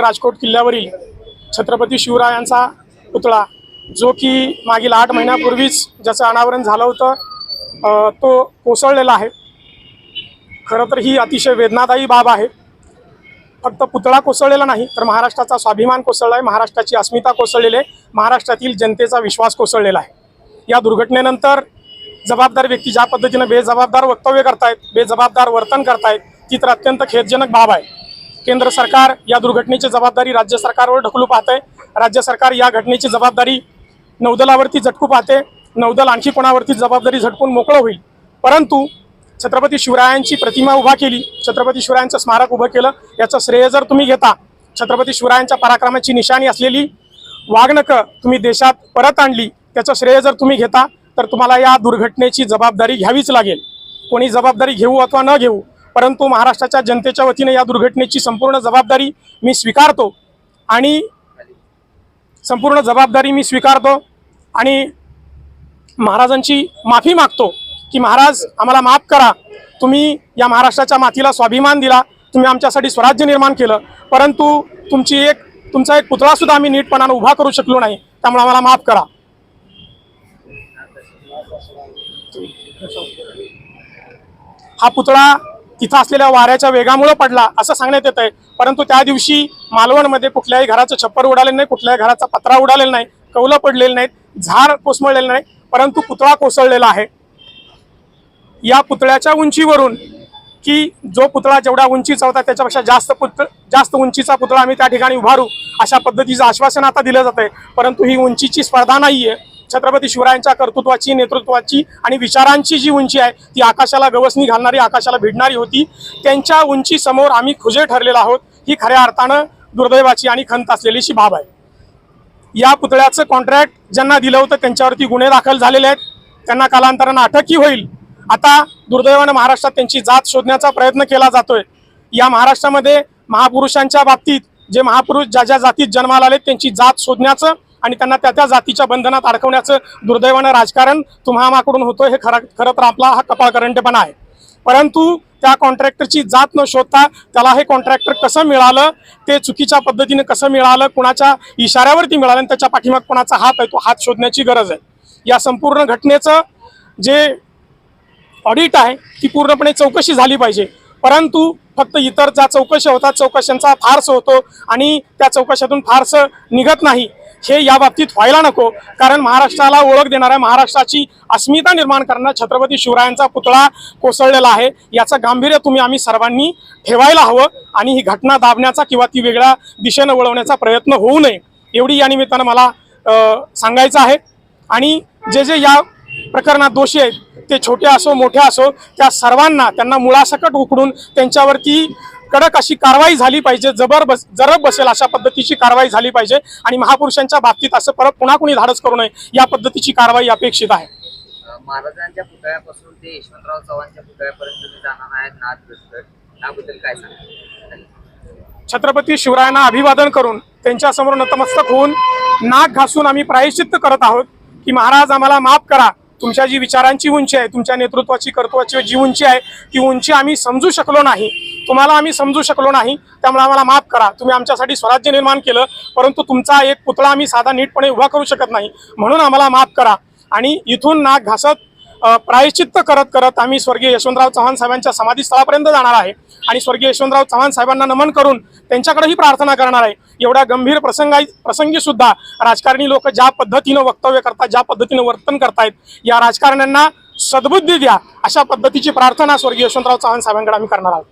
राजकोट किल्ल्यावरील छत्रपती शिवरायांचा पुतळा जो की मागील आठ महिन्यापूर्वीच ज्याचं अनावरण झालं होतं तो कोसळलेला आहे. खरं तर ही अतिशय वेदनादायी बाब आहे. फक्त पुतळा कोसळलेला नाही तर महाराष्ट्राचा स्वाभिमान कोसळला आहे महाराष्ट्राची अस्मिता कोसळलेली आहे महाराष्ट्रातील जनतेचा विश्वास कोसळलेला आहे. या दुर्घटनेनंतर जबाबदार व्यक्ती ज्या पद्धतीनं बेजबाबदार वक्तव्य करतायत बेजबाबदार वर्तन करतायत ती तर अत्यंत खेदजनक बाब आहे. केंद्र सरकार या दुर्घटनेची जबाबदारी राज्य सरकारवर ढकलू पाहते राज्य सरकार या घटनेची जबाबदारी नौदलावरती झटकू पाहते. नौदल आणखी कोणावरती जबाबदारी झटकून मोकळं होईल? परंतु छत्रपती शिवरायांची प्रतिमा उभा केली. छत्रपती शिवरायांचं स्मारक उभं केलं. याचं श्रेय जर तुम्ही घेता छत्रपती शिवरायांच्या पराक्रमाची निशाणी असलेली वागणकं तुम्ही देशात परत आणली त्याचं श्रेय जर तुम्ही घेता तर तुम्हाला या दुर्घटनेची जबाबदारी घ्यावीच लागेल. कोणी जबाबदारी घेऊ अथवा न घेऊ परंतु महाराष्ट्राच्या जनतेच्या वतीने या दुर्घटनेची संपूर्ण जबाबदारी मी स्वीकारतो आणि संपूर्ण जबाबदारी मी स्वीकारतो आणि महाराजांची माफी मागतो की महाराज आम्हाला माफ करा. तुम्ही या महाराष्ट्राच्या मातीला स्वाभिमान दिला. तुम्ही आमच्यासाठी स्वराज्य निर्माण केलं. परंतु तुमची एक तुमचा एक पुतळासुद्धा आम्ही नीटपणानं उभा करू शकलो नाही. त्यामुळे आम्हाला माफ करा. हा पुतळा तिथं असलेल्या वाऱ्याच्या वेगामुळे पडला असं सांगण्यात येत आहे परंतु त्या दिवशी मालवणमध्ये कुठल्याही घराचं छप्पर उडालेलं नाही कुठल्याही घराचा पत्रा उडालेला नाही कौलं पडलेलं नाहीत झाड कोसमळलेलं नाही परंतु पुतळा कोसळलेला आहे. या पुतळ्याच्या उंचीवरून की जो पुतळा जेवढ्या उंचीचा होता त्याच्यापेक्षा जास्त पुतळ जास्त उंचीचा पुतळा आम्ही त्या ठिकाणी उभारू अशा पद्धतीचं आश्वासन आता दिलं जात आहे परंतु ही उंचीची स्पर्धा नाही आहे छत्रपती शिवरायांच्या कर्तृत्वाची नेतृत्वाची आणि विचारांची जी उंची आहे ती आकाशाला गवसणी घालणारी आकाशाला भिडणारी होती. त्यांच्या उंची समोर आम्ही खुजे ठरलेलो आहोत. ही खऱ्या अर्थानं दुर्दैवाची आणि खंत असलेलीशी बाब आहे. या पुतळ्याचं कॉन्ट्रॅक्ट ज्यांना दिलं होतं त्यांच्यावरती गुन्हे दाखल झालेले आहेत. त्यांना कालांतरानं अटकही होईल. आता दुर्दैवानं महाराष्ट्रात त्यांची जात शोधण्याचा प्रयत्न केला जातोय. या महाराष्ट्रामध्ये महापुरुषांच्या बाबतीत जे महापुरुष ज्या ज्या जातीत जन्माला आले त्यांची जात शोधण्याचं आणि त्यांना त्या त्या जातीच्या बंधनात अडकवण्याचं दुर्दैवानं राजकारण तुम्हामाकडून होतोय हे खरं खरं तर आपला हा कपाळकरंटेपणा आहे. परंतु त्या कॉन्ट्रॅक्टरची जात न शोधता त्याला हे कॉन्ट्रॅक्टर कसं मिळालं ते चुकीच्या पद्धतीने कसं मिळालं कुणाच्या इशाऱ्यावरती मिळालं आणि त्याच्या पाठीमाग कोणाचा हात आहे तो हात शोधण्याची गरज आहे. या संपूर्ण घटनेचं जे ऑडिट आहे ती पूर्णपणे चौकशी झाली पाहिजे. परंतु फक्त इतर ज्या चौकशा होतात चौकशांचा फारस होतो आणि त्या चौकशातून फारसं निघत नाही. हे या बाबतीत व्हायला नको. कारण महाराष्ट्राला ओळख देणाऱ्या महाराष्ट्राची अस्मिता निर्माण करणारा छत्रपती शिवरायांचा पुतळा कोसळलेला आहे. याचं गांभीर्य तुम्ही आम्ही सर्वांनी ठेवायला हवं आणि ही घटना दाबण्याचा किंवा ती वेगळ्या दिशेनं वळवण्याचा प्रयत्न होऊ नये. एवढी या निमित्तानं मला सांगायचं आहे. आणि जे जे या प्रकरणात दोषी आहेत ते छोटे असो मोठे असो त्या सर्वांना त्यांना मुळासकट उकडून त्यांच्यावरती कडक अशी कारवाई झाली पाहिजे जबर बस जरब बसेल अशा पद्धतीची कारवाई झाली पाहिजे आणि महापुरुषांच्या बाबतीत असं परत पुन्हा कुणी धाडस करू नये या पद्धतीची कारवाई अपेक्षित आहे. महाराजांच्या पुतळ्यापासून ते यशवंतराव चव्हाणच्या पुतळ्यापर्यंत तुम्ही जाणार आहेत नाथ त्याबद्दल काय सांगा छत्रपती शिवरायांना अभिवादन करून त्यांच्यासमोर नतमस्तक होऊन नाक घासून आम्ही प्रायश्चित्त करत आहोत की महाराज आम्हाला माफ करा. तुमच्या जी विचारांची उंची आहे तुमच्या नेतृत्वाची कर्तृत्वाची जी उंची आहे ती उंची आम्ही समजू शकलो नाही. तुम्हाला आम्ही समजू शकलो नाही त्यामुळे आम्हाला माफ करा. तुम्ही आमच्यासाठी स्वराज्य निर्माण केलं परंतु तुमचा एक पुतळा आम्ही साधा नीटपणे उभा करू शकत नाही म्हणून आम्हाला माफ करा. आणि इथून नाक घासत प्रायश्चित्त करत करत आम्ही स्वर्गीय यशवंतराव चव्हाण साहेबांच्या समाधीस्थळापर्यंत जाणार आहे. आणि स्वर्गीय यशवंतराव चव्हाण साहेबांना नमन करून त्यांच्याकडेही प्रार्थना करणार आहे. एवढ्या गंभीर प्रसंगा प्रसंगी सुद्धा राजकारणी लोक ज्या पद्धतीनं वक्तव्य करतात ज्या पद्धतीनं वर्तन करतायत या राजकारण्यांना सद्बुद्धी द्या. अशा पद्धतीची प्रार्थना स्वर्गीय यशवंतराव चव्हाण साहेबांकडे आम्ही करणार आहोत.